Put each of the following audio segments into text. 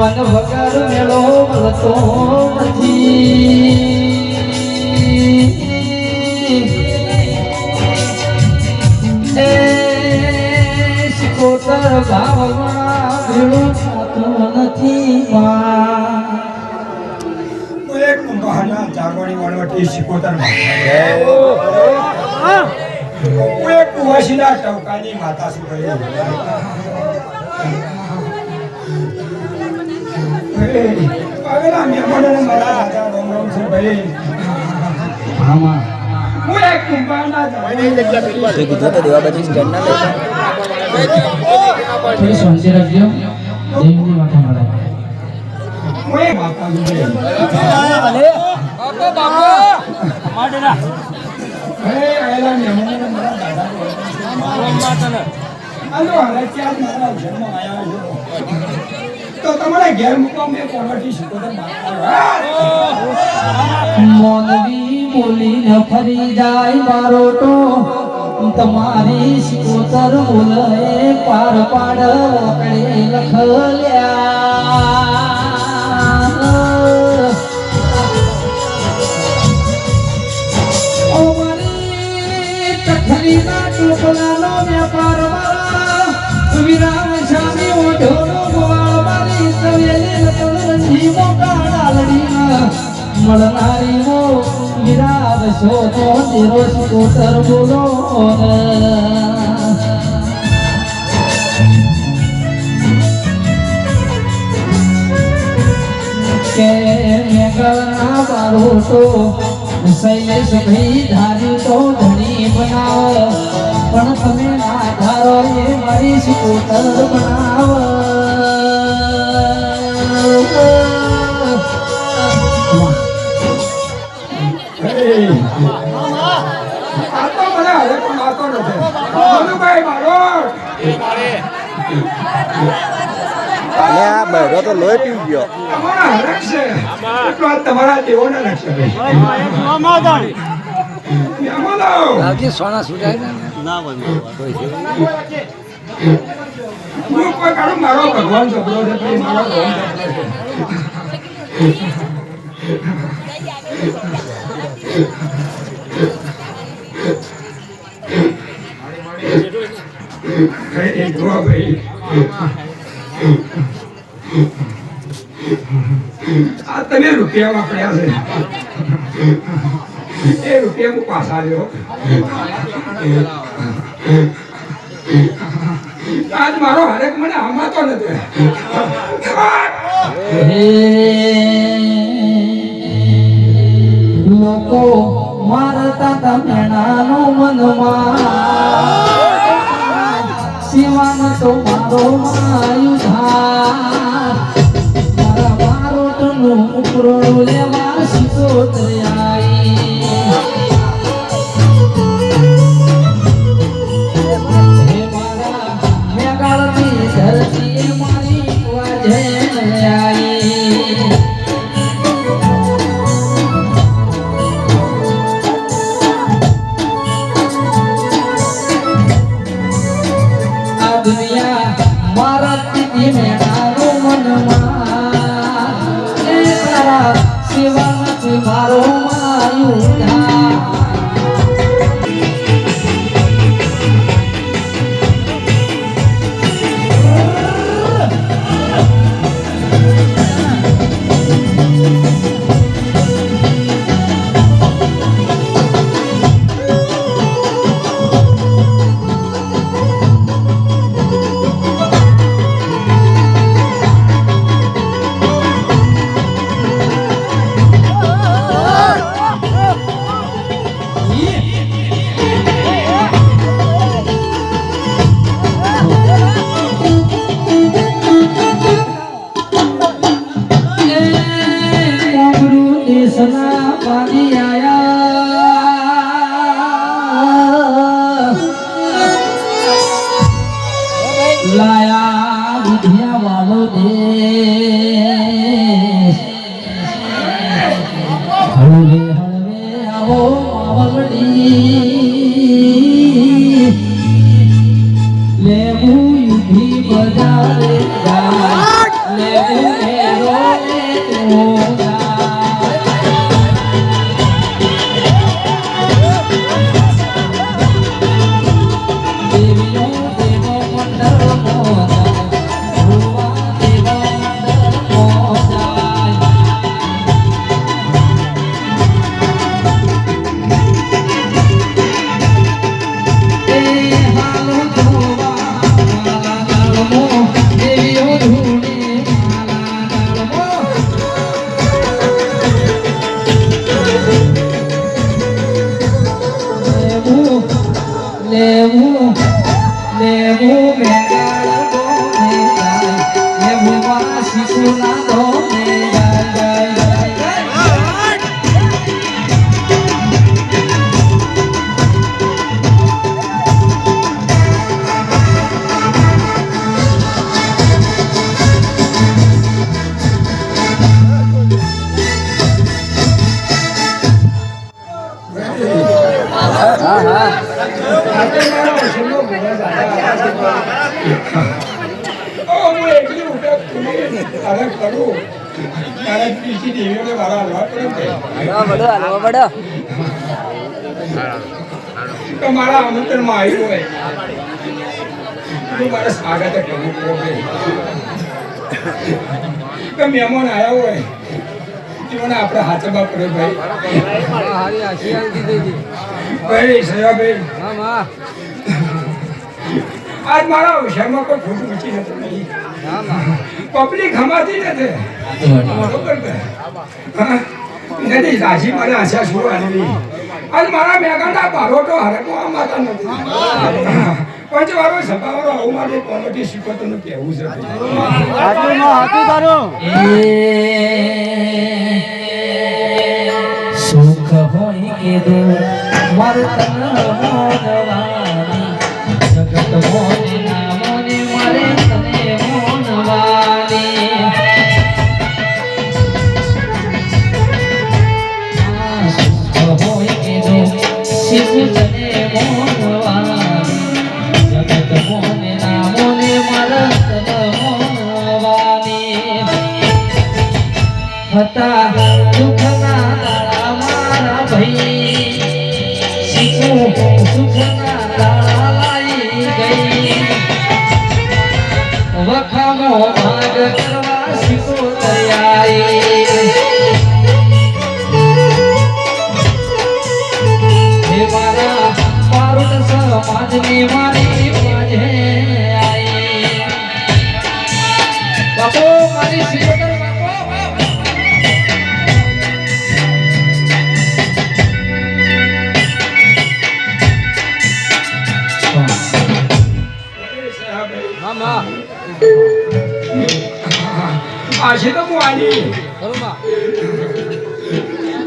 મન વગર મેળો મળતો નથી. એ શિકોતર ભાવમાં ભેળો થતો નથી એક કુંભારના જાગવાણી વણવટી શિકોતર હું એક કુવાસીના ટવકાની માતા ભાઈ, આવેલા મહેમાનોને મારા રામ રામ છે ભાઈ આમાં હું એક કુંભારના જાગવાણી થોડી શાંતિ રાખજો દેવની માથા મળે હું એક માતા છું ભાઈ. ભાઈ, આવેલા મહેમાનોને મારા દાદા હાલો, હવે ત્યાં જ મારા ઘરમાં આયા. તો તમારે ઘેર મૂકવા મેં કોમેડી શીખો માતા બોલી બોલીને ફરી જાય મારો તો તમારી શિકોતર બોલે પાર પાડ વકડે લખલ્યા વિરામ મોટા ડાલડીના મળનારી મો શોધો તેરો સ્કોટર બોલો કે મેઘના બારોટો શૈલેષ ભાઈ ધાર્યું તો ધણી બનાવ. પણ તમે ના ધારો એ મારી સ્કૂટર બનાવ. આ બહેરો તો લોહી પી ગયો. તમારા. મહેમાનો, સોના સુટાય મારો ભગવાન છોકરો છે ભાઈ, મારો ભગવાન આ તમે રૂપિયા વાપર્યા છે. એ રૂપિયા હું પાછા લ્યો આજ મારો હરેક મને હમાતો નથી. લોકો મારતા તમેણાનો મનમાં. શિવાન તો મારો માયુધાર મારા બારોટનું ઉપરોડું લેવા સીધો તૈયારી તારે કરું તારે પીછી દેવીઓને મારા હલવા પડે. તો મારા આમંત્રણમાં આવ્યું હોય. તું મારે સ્વાગત કરવું પડે તો મહેમાન આવ્યા હોય તેઓને આપણે હાથમાં પડે ભાઈ. ભાઈ સયાભાઈ. આજ મારા વિષયમાં કોઈ ખોટું ઊંચી નથી પબ્લિક હમાતી નથી. બરોબર? નથી, રાજી મને આશા શું આની આજ મારા મેઘાના બારોટો હરકો આ માતા નથી પંચવારો સભાવાળો આવું શીખો શીખવતોનું કહેવું છે સુખ હોય કે દુઃખ વર્તન મોનવાની જગત મોને ના હતા દુઃખના દાડા મારા ભાઈ શીખું સુખના તારા ગઈ. વખામો ભાગ કરવા શીખો તૈયારી. મારા પારુણ સમાજની મારી બાપુ મારી શિરોતર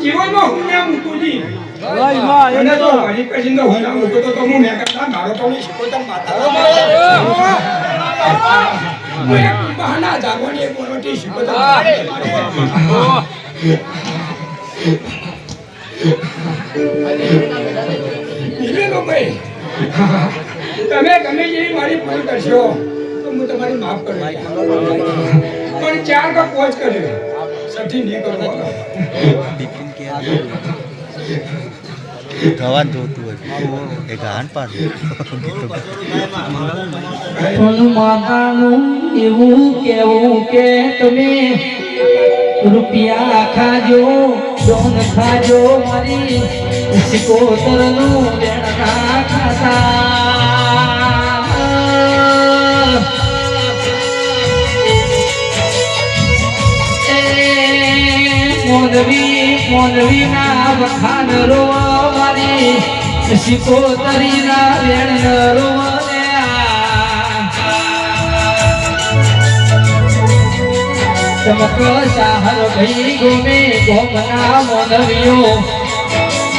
જીવનમાં હું ના મૂકું મને તો હરી પછી તો હું ના મૂકું તો તો હું મેં કરતા મારો તો નહીં શીખવતા માતા બહાના જાગવાની એક મોટી શીખવતા તમે ગમે જેવી મારી ભૂલ કરશો તો હું તમારી માફ કરી પણ ચાર કા પોચ કર્યો સઠી નહીં કરો ગવાન જોતું હતું એ ગાન પાડું. પણ માતાનું એવું કેવું કે તમે રૂપિયા ખાજો ડોન ખાજો મારી સિકોતરનું વેણના ખાતા. મોનવી મોનવીના વખાણ રો મારી સિકોતરીના વેણ રો ચમક સાહર ભઈ ગોમે ગોમના મોનવીઓ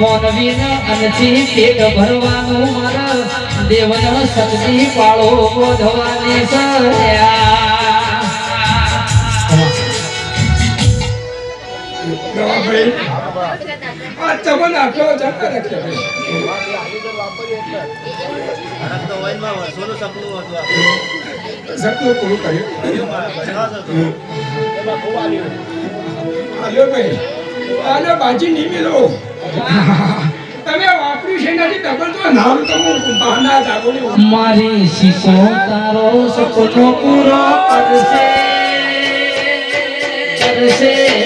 મોનવીન અનથી પેટ ભરવાનું મર દેવન સતની પાળો ગોધવાની સર્યા. ભાઈ આ તમને આટલો જમા સપનું પૂરું કર્યું. ભાઈ. હાલ્યો બાજી નહીં મેલો તમે વાપરી છે નથી ડબલ તો નામ તો હું બહાના જાગો મારી શીશો તારો સપનો પૂરો કરશે. કરશે.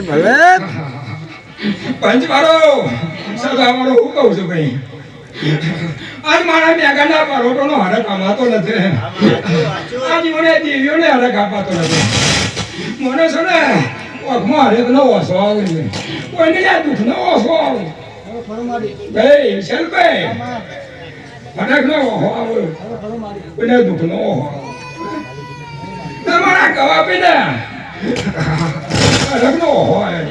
ભલે ભલે. પંચ મારો. સદા મારો હું કહું છું ભાઈ? આજ મારા મેઘાના પરોટોનો હરક અમાતો નથી. આજ મને દેવીઓને હરક અપાતો નથી. મને છે ને પગમાં હરેક નો ઓછો આવે છે. કોઈને યાર દુઃખ નો ઓછો આવે ભાઈ વિશાલભાઈ હરક નો ઓછો આવે કોઈને દુઃખ નો તમારા ગવા પીને ઓછો આવે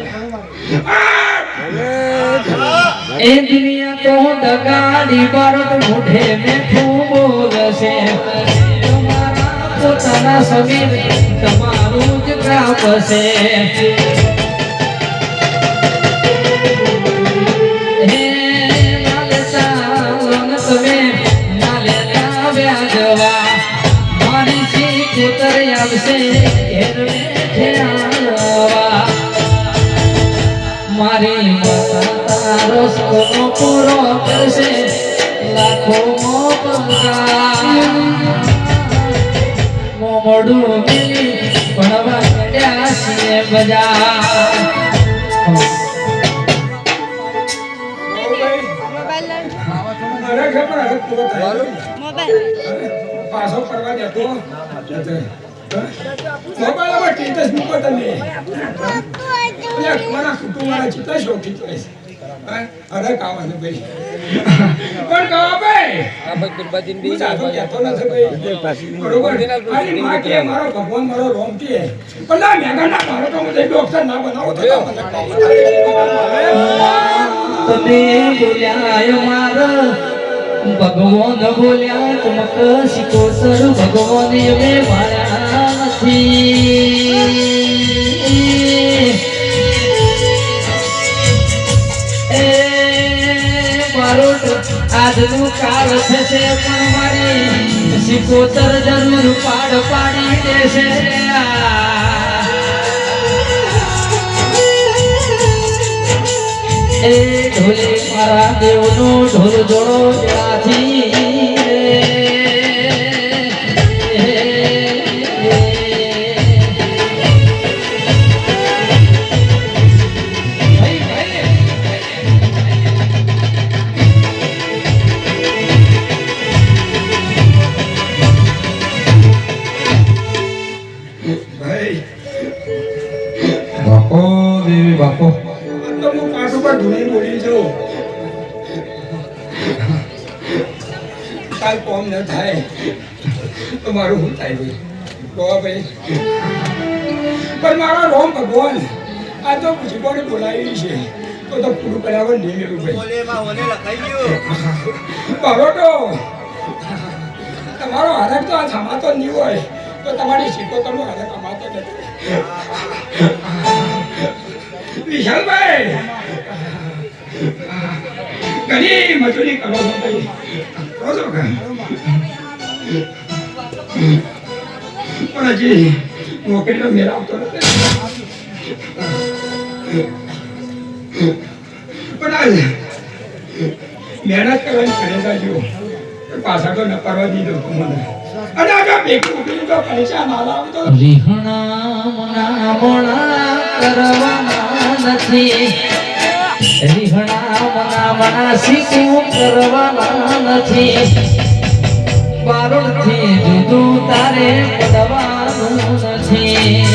એ દુનિયા તો ડગાડી ભારત મોઢે મેઠું બોલશે. તમારા પોતાના સમીર તમારું જ ગ્રામ છે. આવશે, ઘેર મારી માતા તારો સોનો પૂરો કરશે. લાખો મોમડું મિલી ભણવા ચડ્યા છીએ બજાર પાછો ફરવા જતો મોબાઈલમાં સ્ટેટસ મૂકો તમે. એટલે મારા શોખી ચોઈસ હરક આવવાનું ભાઈ. પણ કહો ભાઈ હું જાતો કહેતો નથી ભાઈ. બરોબર? મારી માં કે મારો ભગવાન મારો રોમ કે પણ ના મેઘાના મારો તો હું ડોક્ટર ના બનાવો તો મને. તમે બોલ્યા મારા. ભગવાન બોલ્યા ચમક શિકોતર ભગવાન અમે માર્યા નથી. આજનું કાળ થશે પણ મારી શિકોતર જરૂર પાડ પાડી દેશે. એ ઢોલે મારા દેવનો ઢોલ જોડો ત્યાંથી થાય હું થાય ભાઈ? કહો ભાઈ. પણ મારા રોમ ભગવાન આ તો પૂછીકોને બોલાવી છે. તો તો પૂરું કરાવવા નહીં મેળવું ભાઈ. મારો તો તમારો હરક તો આ થમાતો નહીં હોય. તો તમારી શીખો તમે હરક અમાતો નથી. વિશાલભાઈ ઘણી મજૂરી કરો છો ભાઈ. કરો છો પણ હજી નોકરીનો મેળ નથી. પણ આજ મહેનત કરવાની કરેલા જો પાછા તો ન પરવા દીધો મને. અને આગળ ભેગું પૈસા ના લાવતો રીહણા મણા કરવાના નથી. રીહણા મના મના શીખવું કરવાના નથી. બારોટથી જુદું તારે પડવાનું નથી.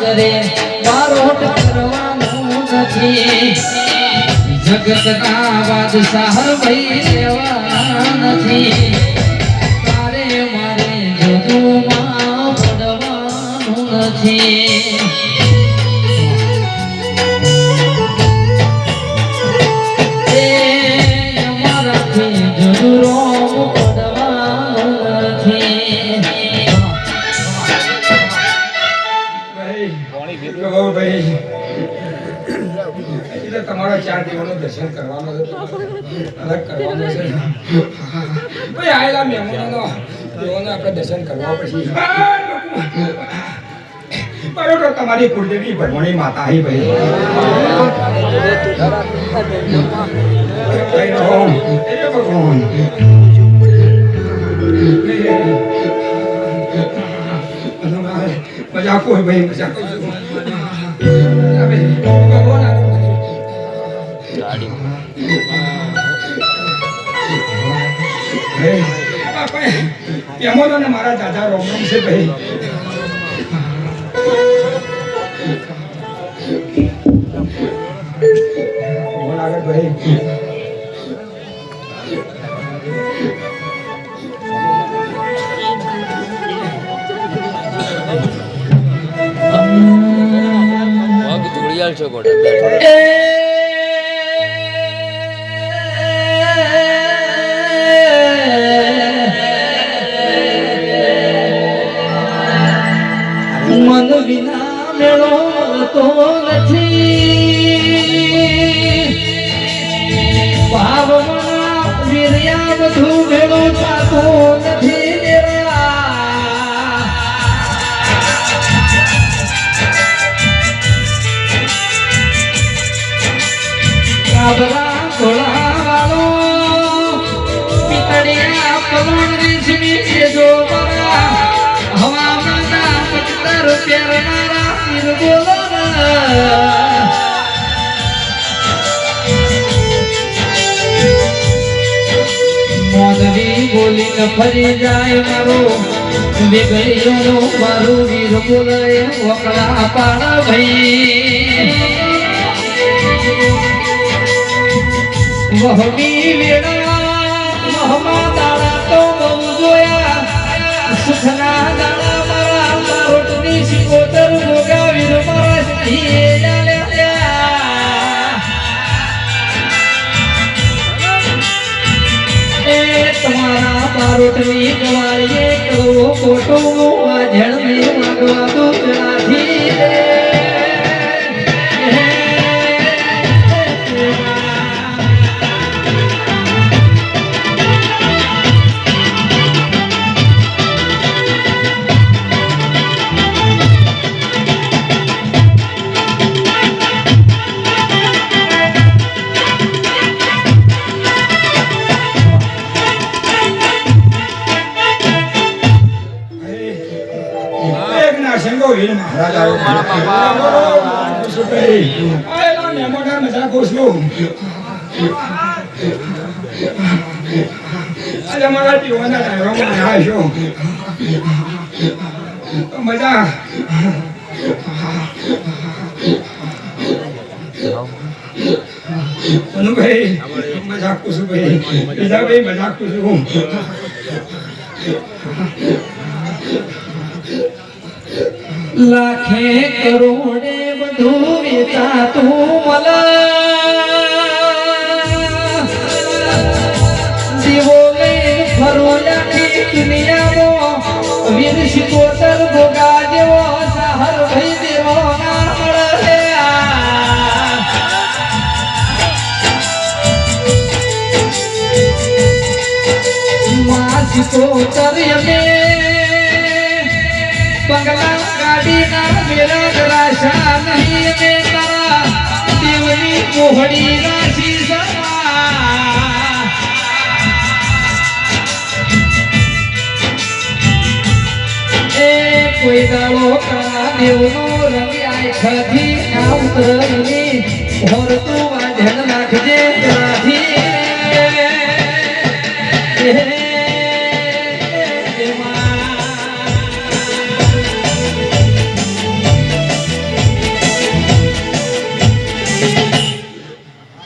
કરે બારોટ કરવાનું નથી. જગતના બાદશાહ ભાઈ લેવા નથી. તારે મારે જગમાં પડવાનું નથી. ચાર દર્શન કરવાનો છે અલગ કરવાનો છે. ભાઈ, આયેલા મહેમાનો દેવોને આપણે દર્શન કરવા પછી. બરોબર, તમારી કુળદેવી ભગવાની માતા હી ભાઈ. મજા મજાક હોય ભાઈ મજાક ભગવાન. એમાં ને મારા દાદા રોમ રોમ છે ભાઈ. ભાઈ. પગ જોડિયાલ છો ગોડા. પહેરનારા પીર બોલના મોદવી બોલીને ફરી જાય મારો વિગડીઓનો મારું વીર બોલાય વકડા પાડા ભાઈ. વહમી વેળા વહમા દાડા તો બહુ જોયા. સુખના તમારા બારોટની ગવાળીએ કરવો ખોટો આ જળને વાગવા દો પેલાથી આવ્યા મજા મનુભાઈ મજાક કુસું ભાઈ. બીજા ભાઈ મજાક કુસું લાખે કરોડે બધું વેચાતું મલ વીર શિકોતર ભોગા જેવો સહર ભઈ દેવો ના મળે ગાડી ના મેરા નહીં તારા. દેવની મોહડી રાશી સમા કોઈ દાડો દેવનો રંગ ખથી ના ઉતરની હોર તું વાજણ નાખજે ત્યાંથી એ માં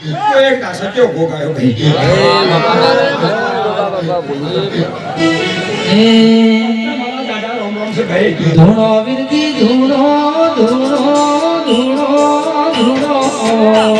તો એક દાસો કેવો ભોગ આવ્યો ભાઈ ધૂણો વિરજી ધૂણો ધૂણો ધૂણો ધૂણો.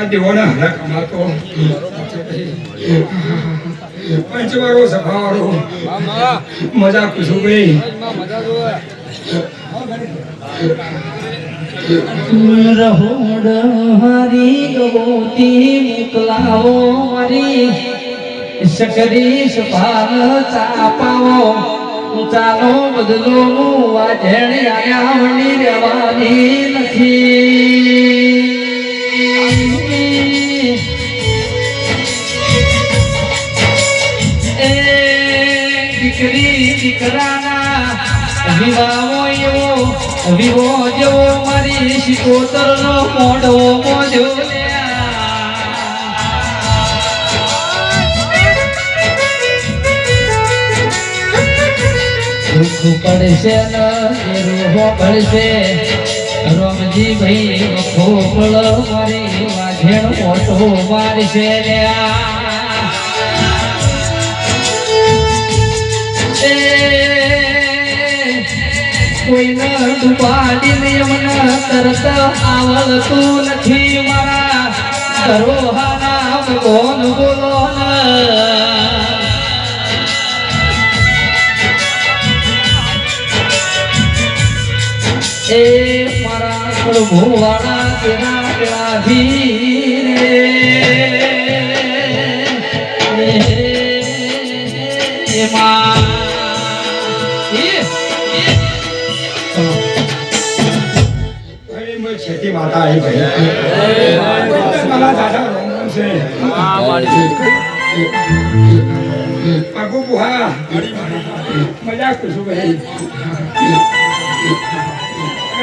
મારા દેવોના મજા કુસુભાઈ રહોડ હરી ગોતી મોકલાવો મારી. શકરી સભાર ચાપાવો. ચાલો બદલો વાજણ આયા વણી રહેવાની નથી. દીકરી દીકરાના વિવાહો એવો વિવો જેવો મારી શિકોતર નો મોઢો મોજો દુઃખ રમજી ભાઈ ખોપળ મારી, વાઘેણ મોટો મારશે રે કોઈને ડુબાડીને એમને તરત આવડતું નથી મારા. ધરોહાના ભગવાન બોલો ને? એ મારા પ્રભુવાળા તેના પેલા વીરે એમાં છેતી માતા આવી ગઈ મારા દાદા રોમન છે? અરે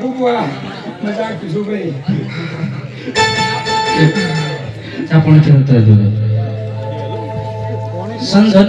બુઆ, મજા કુસુભાઈ ચા પણ ચડતા જોડે સંઘ